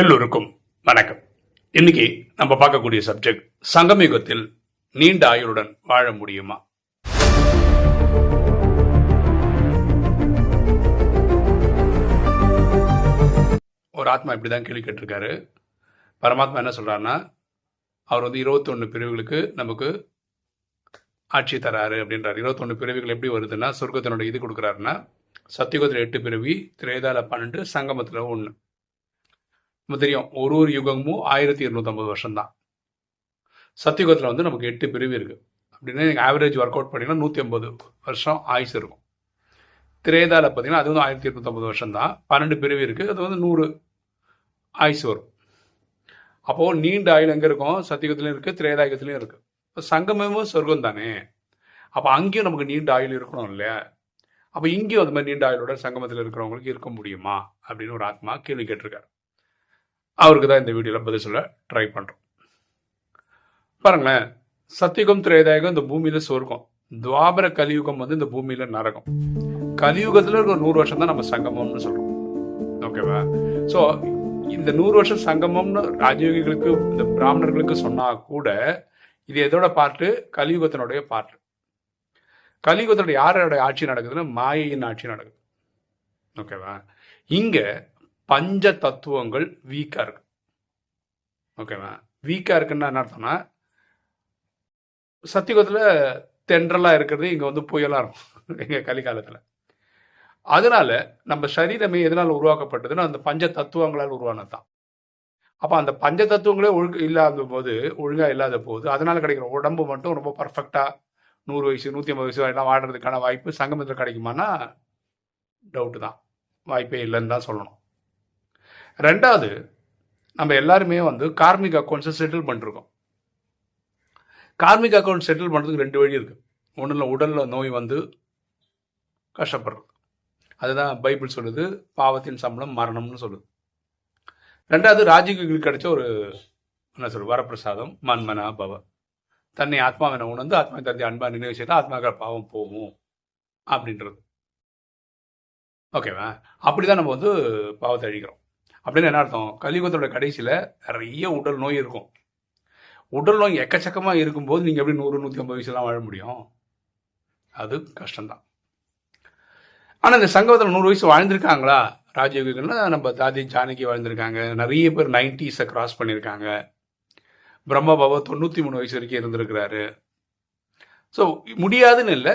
எல்லோருக்கும் வணக்கம். இன்னைக்கு நம்ம பார்க்கக்கூடிய சப்ஜெக்ட் சங்கமிகத்தில் நீண்ட ஆயுளுடன் வாழ முடியுமா? ஒரு ஆத்மா இப்படிதான் கேள்வி கேட்டிருக்காரு. பரமாத்மா என்ன சொல்றாருன்னா அவர் வந்து இருபத்தொன்னு பிரிவுகளுக்கு நமக்கு ஆட்சி தராரு அப்படின்றார். இருபத்தொன்னு பிரிவுகள் எப்படி வருதுன்னா சொர்க்கத்தினோட இது கொடுக்குறாருன்னா சத்தியுகத்தில் எட்டு பிறவி திரேதால பன்னெண்டு சங்கமத்தில் ஒன்று நம்ம தெரியும். ஒரு ஒரு யுகமும் ஆயிரத்தி இருநூத்தம்பது வருஷம் தான் சத்தியுகத்தில் வந்து நமக்கு எட்டு பிரிவு இருக்குது அப்படின்னா நீங்கள் ஆவரேஜ் ஒர்க் அவுட் பண்ணிங்கன்னா நூற்றி ஐம்பது வருஷம் ஆயுசு இருக்கும். திரேதாவில் பார்த்தீங்கன்னா அது வந்து ஆயிரத்தி இருநூத்தம்பது வருஷம் தான் பன்னெண்டு பிரிவு இருக்குது அது வந்து நூறு ஆயுசு வரும். அப்போது நீண்ட ஆயுள் எங்கே இருக்கும்? சத்தியுகத்துலையும் இருக்குது திரேதாயுகத்துலையும் இருக்குது இப்போ சங்கமமும் சொர்க்கம் தானே. அப்போ அங்கேயும் நமக்கு நீண்ட ஆயுள் இருக்கணும் இல்லையா? அப்போ இங்கேயும் அந்த மாதிரி நீண்ட ஆயுளோட சங்கமத்தில் இருக்கிறவங்களுக்கு இருக்க முடியுமா? அப்படின்னு ஒரு ஆத்மா கேள்வி கேட்டிருக்காரு. அவருக்கு தான் இந்த வீடியோவில் பதில் சொல்ல ட்ரை பண்ணுறோம் பாருங்களேன் சத்தியுகம் திரேதாயுகம் இந்த பூமியில் சொர்க்கம். துவாபர கலியுகம் வந்து இந்த பூமியில் நரகம். கலியுகத்தில் ஒரு நூறு வருஷம் தான் நம்ம சங்கமம்னு சொல்கிறோம் ஓகேவா? ஸோ இந்த நூறு வருஷம் சங்கமம்னு ராஜயோகிகளுக்கு இந்த பிராமணர்களுக்கு சொன்னா கூட இது எதோட பார்ட்டு கலியுகத்தினுடைய பாட்டு கலியுகத்தோட யாரோட ஆட்சி நடக்குதுன்னா மாயையின் ஆட்சி நடக்குது. ஓகேவா? இங்க பஞ்ச தத்துவங்கள் வீக்கா இருக்கு. ஓகேவா வீக்கா இருக்குன்னு என்ன அர்த்தம்னா சத்தியுகத்துல தென்றலா இருக்கிறது இங்க வந்து புயலா இருக்கும் எங்க கலிகாலத்துல. அதனால நம்ம சரீரமே எதனால உருவாக்கப்பட்டதுன்னா அந்த பஞ்ச தத்துவங்களால் உருவானது தான் அப்ப அந்த பஞ்ச தத்துவங்களே ஒழுங்கு இல்லாத போது ஒழுங்கா இல்லாத போது அதனால கிடைக்கிற உடம்பு மட்டும் ரொம்ப பர்ஃபெக்டா நூறு வயசு நூத்தி ஐம்பது வயசு எல்லாம் வாழ்றதுக்கான வாய்ப்பு சங்கமத்தில் கிடைக்குமானா டவுட்டு தான். வாய்ப்பே இல்லைன்னு தான் சொல்லணும். ரெண்டாவது நம்ம எல்லாருமே வந்து கார்மிக் அக்கௌண்ட்ஸை செட்டில் பண்ணிருக்கோம். கார்மிக் அக்கௌண்ட் செட்டில் பண்ணுறதுக்கு ரெண்டு வழி இருக்குது ஒன்றில் உடலில் நோய் வந்து கஷ்டப்படுறது. அதுதான் பைபிள் சொல்லுது பாவத்தின் சம்பளம் மரணம்னு சொல்லுது. ரெண்டாவது ராஜீவ்களுக்கு கிடைச்ச ஒரு என்ன சொல்றது வரப்பிரசாதம் மன்மனா பவ. தன்னை ஆத்மாவின உணர்ந்து ஆத்மா தந்தை அன்பா நினைவு செய்தால் ஆத்மாக்கள் பாவம் போகும் அப்படின்றது. ஓகேவா? அப்படிதான் நம்ம வந்து பாவத்தை அழிக்கிறோம். அப்படின்னு என்ன அர்த்தம்? கலியுகத்தோட கடைசியில் நிறைய உடல் நோய் இருக்கும். உடல் நோய் எக்கச்சக்கமாக இருக்கும்போது நீங்கள் எப்படி நூறு நூற்றி ஐம்பது வயசுலாம் வாழ முடியும்? அது கஷ்டம்தான். ஆனால் இந்த சங்கத்தில் நூறு வயசு வாழ்ந்திருக்காங்களா? ராஜயோகிகள்னா நம்ம தாதி ஜானகி வாழ்ந்திருக்காங்க. நிறைய பேர் நைன்டிஸை கிராஸ் பண்ணியிருக்காங்க பிரம்ம பாபா தொண்ணூற்றி மூணு வயசு வரைக்கும் இருந்திருக்கிறாரு. ஸோ முடியாதுன்னு இல்லை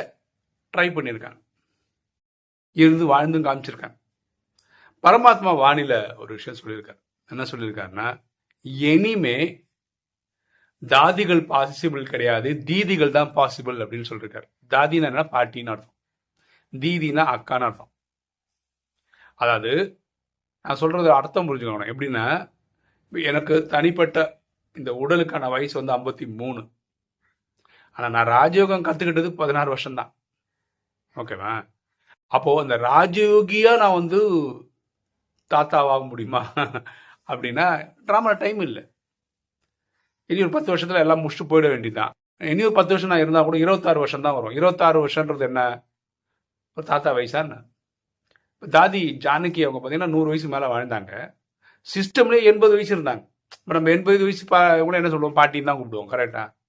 ட்ரை பண்ணியிருக்காங்க இருந்து வாழ்ந்தும் காமிச்சிருக்காங்க. பரமாத்மா வானில ஒரு விஷயம் சொல்லியிருக்காரு. என்ன சொல்லியிருக்காருன்னா இனிமே தாதிகள் பாசிபிள் கிடையாது தீதிகள் தான் பாசிபிள் அப்படின்னு சொல்லியிருக்காரு. தாதினா பாட்டின்னு அர்த்தம். தீதினா அக்கான்னு அர்த்தம். அதாவது நான் சொல்றது அர்த்தம் புரிஞ்சுக்கணும். எப்படின்னா எனக்கு தனிப்பட்ட இந்த உடலுக்கான வயசு வந்து ஐம்பத்தி மூணு. ஆனால் நான் ராஜயோகம் கற்றுக்கிட்டது பதினாறு வருஷம்தான். ஓகேவா? அப்போது அந்த ராஜயோகியா நான் வந்து தாத்தாவாக முடியுமா? அப்படின்னா ட்ராமா டைம் இல்லை. இனி ஒரு பத்து வருஷத்தில் எல்லாம் முடிச்சுட்டு போயிட வேண்டியதுதான். இனி ஒரு பத்து வருஷம் நான் இருந்தால் கூட இருபத்தாறு வருஷம் தான் வரும். இருபத்தாறு வருஷன்றது என்ன? ஒரு தாத்தா வயசா என்ன? இப்போ தாதி ஜானகி அவங்க பார்த்தீங்கன்னா நூறு வயசு மேலே வாழ்ந்தாங்க. சிஸ்டம்லேயே எண்பது வயசு இருந்தாங்க. இப்போ நம்ம எண்பது வயசு பா கூட என்ன சொல்லுவோம்? பாட்டின்னு தான் கூப்பிடுவோம் கரெக்டாக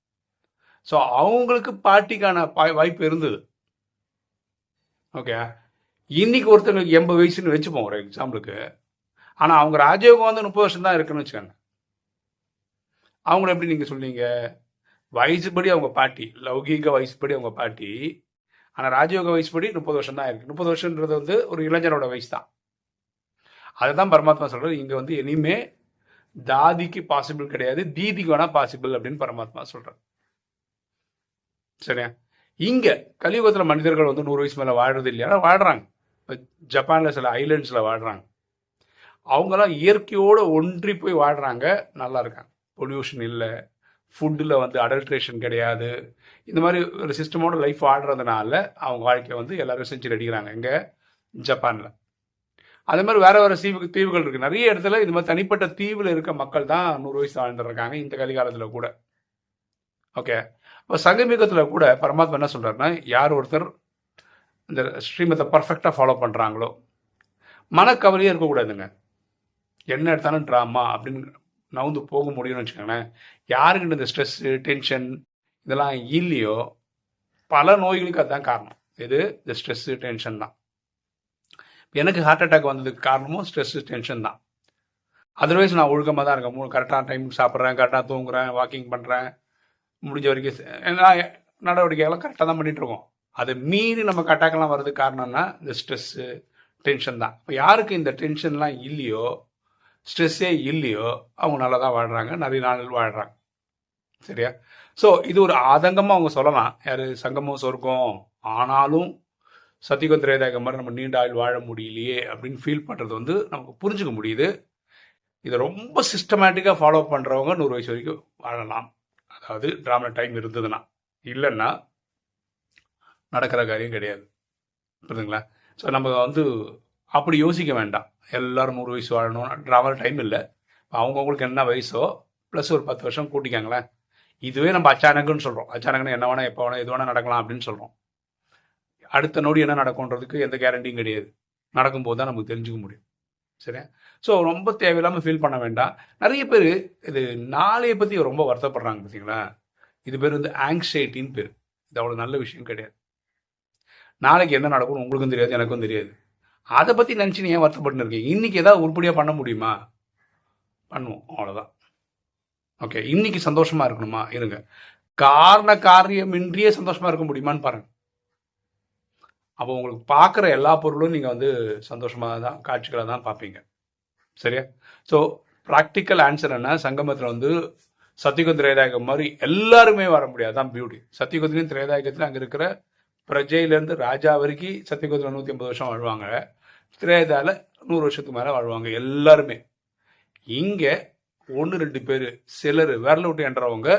ஸோ அவங்களுக்கு பாட்டிக்கான பா- வாய்ப்பு இருந்தது. ஓகே இன்னைக்கு ஒருத்தங்களுக்கு எண்பது வயசுன்னு வச்சுப்போம் ஒரு எக்ஸாம்பிளுக்கு ஆனால் அவங்க ராஜயோகம் வந்து முப்பது வருஷம் தான் இருக்குன்னு வச்சுக்கோங்க. அவங்கள எப்படி நீங்கள் சொன்னீங்க வயசுப்படி அவங்க பாட்டி லௌகீக படி அவங்க பாட்டி. ஆனால் ராஜயோக படி முப்பது வருஷம் தான் இருக்கு. முப்பது வருஷன்றது வந்து ஒரு இளைஞரோட வயசு தான் அதுதான் பரமாத்மா சொல்றது. இங்கே வந்து இனிமே தாதிக்கு பாசிபிள் கிடையாது தீதிக்கு வேணால் பாசிபிள் அப்படின்னு பரமாத்மா சொல்கிறார் சரியா? இங்கே கலியுகத்தில் மனிதர்கள் வந்து நூறு வயசு மேலே வாழ்றது இல்லையா? வாழ்கிறாங்க ஜப்பானில் சில ஐலண்ட்ஸில் வாழ்கிறாங்க அவங்கெல்லாம் இயற்கையோடு ஒன்றி போய் வாழ்கிறாங்க நல்லா இருக்காங்க. பொல்யூஷன் இல்லை. ஃபுட்டில் வந்து அடல்ட்ரேஷன் கிடையாது. இந்த மாதிரி ஒரு சிஸ்டமோட லைஃப் வாழ்றதுனால அவங்க வாழ்க்கையை வந்து எல்லாரும் செஞ்சு அடிக்கிறாங்க இங்கே ஜப்பானில். அதே மாதிரி வேறு வேறு தீவு தீவுகள் இருக்குது நிறைய இடத்துல இது மாதிரி தனிப்பட்ட தீவில் இருக்க மக்கள் தான் நூறு வயசு வாழ்ந்துருக்காங்க இந்த கலிகாலத்தில் கூட. ஓகே இப்போ சங்கமிகத்தில் கூட பரமாத்மா என்ன சொல்கிறாருன்னா யார் ஒருத்தர் இந்த ஸ்ரீமத்தை பர்ஃபெக்டாக ஃபாலோ பண்ணுறாங்களோ மனக்கவலையே இருக்கக்கூடாதுங்க. என்ன எடுத்தாலும் ட்ராமா அப்படின்னு நவுந்து போக முடியும்னு வச்சுக்கோங்களேன். யாருக்கிட்ட இந்த ஸ்ட்ரெஸ்ஸு டென்ஷன் இதெல்லாம் இல்லையோ பல நோய்களுக்கு அதுதான் காரணம். இது இந்த ஸ்ட்ரெஸ்ஸு டென்ஷன் தான். எனக்கு ஹார்ட் அட்டாக் வந்ததுக்கு காரணமும் ஸ்ட்ரெஸ்ஸு டென்ஷன் தான். அதர்வைஸ் நான் ஒழுக்கமாக தான் இருக்கேன். மூணு கரெக்டான டைமுக்கு சாப்பிட்றேன் கரெக்டாக தூங்குறேன் வாக்கிங் பண்ணுறேன் முடிஞ்ச வரைக்கும் செ- நடவடிக்கைகள்லாம் கரெக்டாக தான் பண்ணிகிட்ருக்கோம் அதை மீறி நமக்கு அட்டாக்லாம் வர்றதுக்கு காரணம்னா இந்த ஸ்ட்ரெஸ்ஸு டென்ஷன் தான். இப்போ யாருக்கு இந்த டென்ஷன்லாம் இல்லையோ ஸ்ட்ரெஸ்ஸே இல்லையோ அவங்க நல்லா தான் வாழ்கிறாங்க நிறைய நாள் வாழ்கிறாங்க சரியா? ஸோ இது ஒரு ஆதங்கமாக அவங்க சொல்லலாம். யார் சங்கமும் சொர்க்கம் ஆனாலும் சத்தியகம் திரேதாயக மாதிரி நம்ம நீண்ட ஆயுள் வாழ முடியலையே அப்படின்னு ஃபீல் பண்ணுறது வந்து நமக்கு புரிஞ்சுக்க முடியுது. இதை ரொம்ப சிஸ்டமேட்டிக்காக ஃபாலோ பண்ணுறவங்க நூறு வயசு வரைக்கும் வாழலாம். அதாவது ட்ராமா டைம் இருந்ததுன்னா. இல்லைன்னா நடக்கிற காரியம் கிடையாது. புரியுதுங்களா? ஸோ நம்ம வந்து அப்படி யோசிக்க வேண்டாம். எல்லாரும் நூறு வயசு வாழணும். ட்ராவல் டைம் இல்லை. அவங்கவுங்களுக்கு என்ன வயசோ ப்ளஸ் ஒரு பத்து வருஷம் கூட்டிக்காங்களேன். இதுவே நம்ம அச்சானக்குன்னு சொல்கிறோம் அச்சானக்குன்னு என்ன வேணால் எப்போ வேணால் எது வேணால் நடக்கலாம் அப்படின்னு சொல்கிறோம் அடுத்த நொடி என்ன நடக்கும்ன்றதுக்கு எந்த கேரண்டியும் கிடையாது. நடக்கும்போது தான் நமக்கு தெரிஞ்சுக்க முடியும். சரியா? ஸோ ரொம்ப தேவையில்லாமல் ஃபீல் பண்ண வேண்டாம். நிறைய பேர் இது நாளைய பற்றி ரொம்ப வருத்தப்படுறாங்க பார்த்தீங்களா இது பேர் வந்து ஆங்ஸைட்டின்னு பேர். இது அவ்வளோ நல்ல விஷயம் கிடையாது. நாளைக்கு என்ன நடக்கும்னு உங்களுக்கும் தெரியாது எனக்கும் தெரியாது. அதை பற்றி நினச்சி நீ ஏன் வருத்தப்பட்டு இருக்கீங்க இன்றைக்கி ஏதாவது உருப்படியாக பண்ண முடியுமா? பண்ணுவோம் அவ்வளோதான் ஓகே இன்னைக்கு சந்தோஷமாக இருக்கணுமா? இருங்க. காரண காரியமின்றியே சந்தோஷமாக இருக்க முடியுமான்னு பாருங்க. அப்போ உங்களுக்கு பார்க்குற எல்லா பொருளும் நீங்கள் வந்து சந்தோஷமாக தான் காட்சிகளை தான் பார்ப்பீங்க. சரியா? ஸோ ப்ராக்டிக்கல் ஆன்சர் என்ன? சங்கமத்தில் வந்து சத்தியுகம் திரேதாயகம் மாதிரி எல்லாருமே வர முடியாது. தான் பியூட்டி சத்தியுகத்திலையும் திரேதாயகத்தில் அங்கே இருக்கிற பிரஜையிலேருந்து ராஜா வரைக்கும் சத்தியுகத்தில் நூற்றி ஐம்பது வருஷம் வாழ்வாங்க. திரேதால நூறு வருஷத்துக்கு மேலே வாழ்வாங்க எல்லாருமே. இங்கே ஒன்று ரெண்டு பேர் சிலர் விரல விட்டு என்றவங்க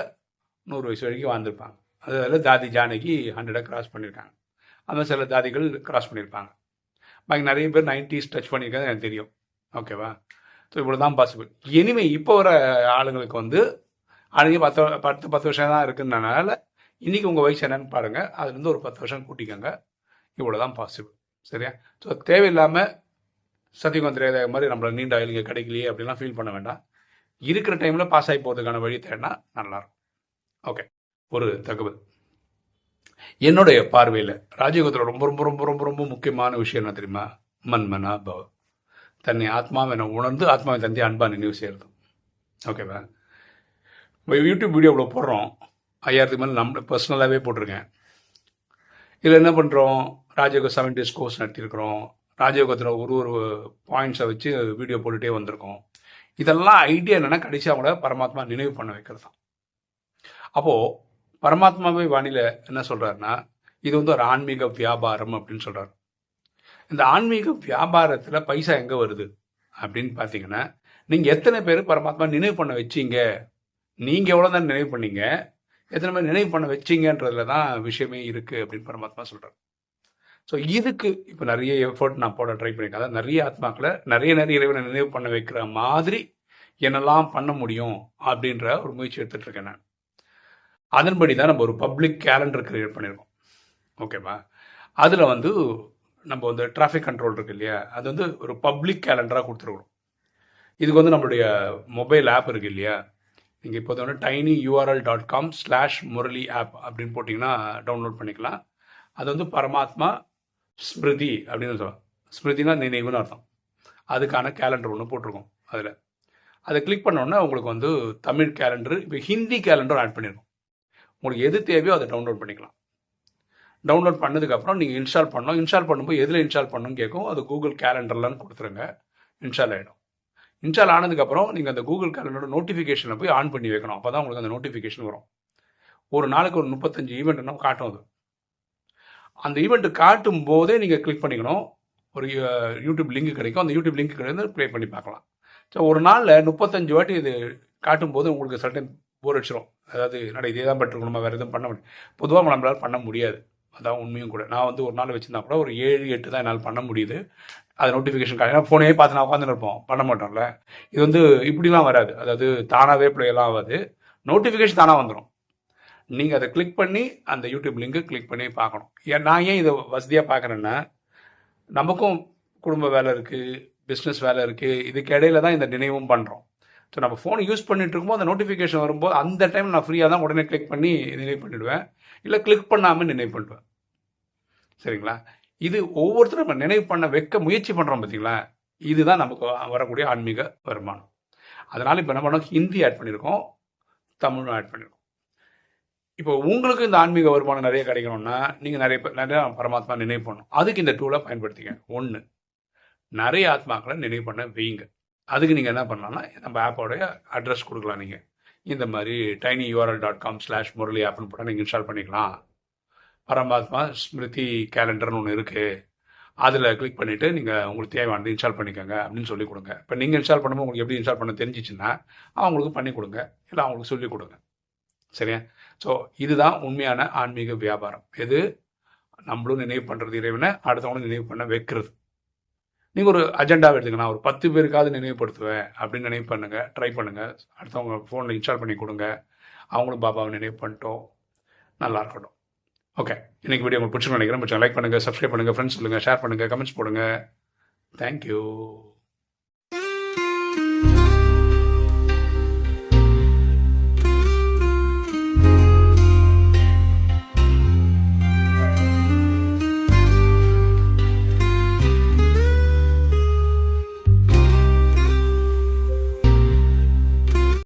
நூறு வயசு வரைக்கும் வாழ்ந்திருப்பாங்க. அதில் தாதி ஜானகி ஹண்ட்ரடை கிராஸ் பண்ணியிருக்காங்க அந்த சில தாதிகள் கிராஸ் பண்ணியிருப்பாங்க பாக்கி நிறைய பேர் நைன்டிஸ் டச் பண்ணியிருக்காங்க எனக்கு தெரியும். ஓகேவா ஸோ இவ்வளோ தான் பாசிபிள் இனிமே இப்போ வர ஆளுங்களுக்கு வந்து அன்றைக்கி பத்து பத்து பத்து வருஷம் தான் இருக்குன்றனால இன்றைக்கி உங்கள் வயசு என்னன்னு பாருங்கள் அதுலேருந்து ஒரு பத்து வருஷம் கூட்டிக்கோங்க. இவ்வளோ தான் பாசிபிள் சரியா ஸோ தேவையில்லாமல் சத்தியகுந்த மாதிரி நம்மளை நீண்ட ஆயுளுங்க கிடைக்கலையே அப்படிலாம் ஃபீல் பண்ண வேண்டாம். இருக்கிற டைமில் பாஸ் ஆகி போகிறதுக்கான வழி தேடினா நல்லாயிருக்கும். ஓகே ஒரு தகவல். என்னுடைய பார்வையில் ராஜயோகத்தில் ரொம்ப ரொம்ப ரொம்ப ரொம்ப ரொம்ப முக்கியமான விஷயம் என்ன தெரியுமா? மன்மனா பவ. தன்னை ஆத்மாவை உணர்ந்து ஆத்மாவை தந்தி அன்பா நினைவு செய்கிறது ஓகேவா இப்போ யூடியூப் வீடியோ இவ்வளோ போடுறோம். ஐயாயிரத்துக்கு மேலே நம்ம பர்சனலாகவே போட்டிருக்கேன். இதில் என்ன பண்ணுறோம் ராஜயோக செவன் டேஸ் கோர்ஸ் நடத்தியிருக்கிறோம். ராஜயோகத்தில் ஒரு ஒரு பாயிண்ட்ஸை வச்சு வீடியோ போட்டுகிட்டே வந்திருக்கோம். இதெல்லாம் ஐடியா என்னென்னா கடைசி அவங்கள பரமாத்மா நினைவு பண்ண வைக்கிறது தான் அப்போது பரமாத்மாவே வானிலை என்ன சொல்கிறாருன்னா இது வந்து ஒரு ஆன்மீக வியாபாரம் அப்படின்னு சொல்கிறார் இந்த ஆன்மீக வியாபாரத்தில் பைசா எங்கே வருது? அப்படின்னு பார்த்தீங்கன்னா நீங்கள் எத்தனை பேர் பரமாத்மா நினைவு பண்ண வச்சீங்க? நீங்கள் எவ்வளோ தான் நினைவு பண்ணீங்க? எத்தனை பேர் நினைவு பண்ண வச்சீங்கன்றதுல தான் விஷயமே இருக்குது அப்படின்னு பரமாத்மா சொல்கிறார் ஸோ இதுக்கு இப்போ நிறைய எஃபர்ட் நான் போட ட்ரை பண்ணியிருக்கேன் அதாவது நிறைய ஆத்மாக்களை நிறைய நிறைய இறைவனை நினைவு பண்ண வைக்கிற மாதிரி என்னெல்லாம் பண்ண முடியும் அப்படின்ற ஒரு முயற்சி எடுத்துகிட்டு இருக்கேன் நான். அதன்படி தான் நம்ம ஒரு பப்ளிக் கேலண்டர் கிரியேட் பண்ணியிருக்கோம் ஓகேவா அதில் வந்து நம்ம வந்து டிராஃபிக் கண்ட்ரோல் இருக்கு இல்லையா? அது வந்து ஒரு பப்ளிக் கேலண்டராக கொடுத்துருக்கணும். இதுக்கு வந்து நம்மளுடைய மொபைல் ஆப் இருக்கு இல்லையா? நீங்கள் இப்போ வந்து tiny URL dot com slash Murali app அப்படின்னு போட்டிங்கன்னா டவுன்லோட் பண்ணிக்கலாம். அது வந்து பரமாத்மா ஸ்மிருதி அப்படின்னு சொல்லலாம் ஸ்மிருதினா நினைவுன்னு அர்த்தம். அதுக்கான கேலண்டர் ஒன்று போட்டிருக்கோம் அதில். அதை கிளிக் பண்ணோன்னே உங்களுக்கு வந்து தமிழ் கேலண்டர் இப்போ ஹிந்தி கேலண்டர் ஆட் பண்ணியிருக்கோம் உங்களுக்கு எது தேவையோ அதை டவுன்லோட் பண்ணிக்கலாம். டவுன்லோட் பண்ணதுக்கப்புறம் நீங்கள் இன்ஸ்டால் பண்ணோம் இன்ஸ்டால் பண்ணும்போது எதில் இன்ஸ்டால் பண்ணணும்னு கேட்கும். அது கூகுள் கேலண்டர்லன்னு கொடுத்துருங்க. இன்ஸ்டால் ஆகிடும் இன்ஸ்டால் ஆனதுக்கப்புறம் நீங்கள் அந்த கூகுள் கேலண்டரோட நோட்டிஃபிகேஷனை போய் ஆன் பண்ணி வைக்கணும். அப்போ தான் உங்களுக்கு அந்த நோட்டிஃபிகேஷன் வரும். ஒரு நாளுக்கு ஒரு முப்பத்தஞ்சு ஈவெண்ட்னா காட்டும் அது. அந்த ஈவெண்ட் காட்டும் போதே நீங்கள் கிளிக் பண்ணிக்கணும். ஒரு யூடியூப் லிங்க் கிடைக்கும். அந்த யூடியூப் லிங்க் கிடையாது ப்ளே பண்ணி பார்க்கலாம். ஸோ ஒரு நாளில் முப்பத்தஞ்சு வாட்டி இது காட்டும் போது உங்களுக்கு சர்டன் போர் அடிச்சிடும் அதாவது நட இதே தான் பட்டிருக்கணும்? வேறு எதுவும் பண்ண முடியும் பொதுவாக நம்மளால் பண்ண முடியாது. அதான் உண்மையும் கூட. நான் வந்து ஒரு நாள் வச்சிருந்தா கூட ஒரு ஏழு எட்டு தான் என்னால் பண்ண முடியுது. அது நோட்டிஃபிகேஷன் காலையில் ஃபோனே பார்த்து நான் உட்காந்துன்னு இருப்போம். பண்ண மாட்டோம்ல. இது வந்து இப்படிலாம் வராது. அதாவது தானாகவே பிள்ளையெல்லாம் ஆகாது. நோட்டிஃபிகேஷன் தானாக வந்துடும் நீங்கள் அதை கிளிக் பண்ணி அந்த யூடியூப் லிங்க்கு கிளிக் பண்ணி பார்க்கணும். ஏன் நான் ஏன் இதை வசதியாக பார்க்குறேன்னா நமக்கும் குடும்ப வேலை இருக்குது பிஸ்னஸ் வேலை இருக்குது இதுக்கு இடையில தான் இந்த நினைவும் பண்ணுறோம் ஸோ நம்ம ஃபோனை யூஸ் பண்ணிட்டு இருக்கும்போது அந்த நோட்டிஃபிகேஷன் வரும்போது அந்த டைம் நான் ஃப்ரீயாக தான் உடனே கிளிக் பண்ணி நினைவு பண்ணிவிடுவேன் இல்லை கிளிக் பண்ணாமல் நினைவு பண்ணுவேன் சரிங்களா? இது ஒவ்வொருத்தரும் நம்ம நினைவு பண்ண வைக்க முயற்சி பண்ணுறோம் பார்த்தீங்களா இதுதான் நமக்கு வரக்கூடிய ஆன்மீக வருமானம். அதனால் இப்போ என்ன பண்ணோம்? ஹிந்தி ஆட் பண்ணியிருக்கோம் தமிழும் ஆட் பண்ணியிருக்கோம் இப்போ உங்களுக்கு இந்த ஆன்மீக வருமானம் நிறைய கிடைக்கணும்னா நீங்கள் நிறைய பேர் நிறைய பரமாத்மா நினைவு பண்ணணும். அதுக்கு இந்த டூலை பயன்படுத்திக்க ஒன்று நிறைய ஆத்மாக்களை நினைவு பண்ண வைங்க அதுக்கு நீங்கள் என்ன பண்ணலாம்னா நம்ம ஆப்போடைய அட்ரஸ் கொடுக்கலாம் நீங்கள் இந்த மாதிரி tiny URL dot com slash Murali ஆப்னு போட்டால் நீங்கள் இன்ஸ்டால் பண்ணிக்கலாம். பரமாத்மா ஸ்மிருதி கேலண்டர்னு ஒன்று இருக்குது அதில் கிளிக் பண்ணிவிட்டு நீங்கள் உங்களுக்கு தேவையானது இன்ஸ்டால் பண்ணிக்கோங்க அப்படின்னு சொல்லி கொடுங்க. இப்போ நீங்கள் இன்ஸ்டால் பண்ணும்போது உங்களுக்கு எப்படி இன்ஸ்டால் பண்ண தெரிஞ்சிச்சுன்னா அவங்களுக்கு பண்ணி கொடுங்க. இல்லை அவங்களுக்கு சொல்லி கொடுங்க. சரியா? ஸோ இதுதான் உண்மையான ஆன்மீக வியாபாரம். எது? நம்மளும் நினைவு பண்ணுறது இறைவனை அடுத்தவங்களும் நினைவு பண்ண வைக்கிறது. நீங்கள் ஒரு அஜெண்டாவை எடுத்துங்க நான் ஒரு பத்து பேருக்காவது நினைவுபடுத்துவேன் அப்படின்னு நினைவு பண்ணுங்கள் ட்ரை பண்ணுங்கள் அடுத்தவங்க ஃபோனில் இன்ஸ்டால் பண்ணி கொடுங்க. அவங்களும் பாபாவை நினைவு பண்ணிட்டோம். நல்லா இருக்கட்டும். ஓகே இன்னைக்கு வீடியோ உங்களுக்கு பிடிச்சிருக்கும் நினைக்கிறேன். லைக் பண்ணுங்கள் சப்ஸ்கிரைப் பண்ணுங்கள் ஃப்ரெண்ட்ஸ் சொல்லுங்கள் ஷேர் பண்ணுங்கள் கமெண்ட்ஸ் போடுங்க. தேங்க்யூ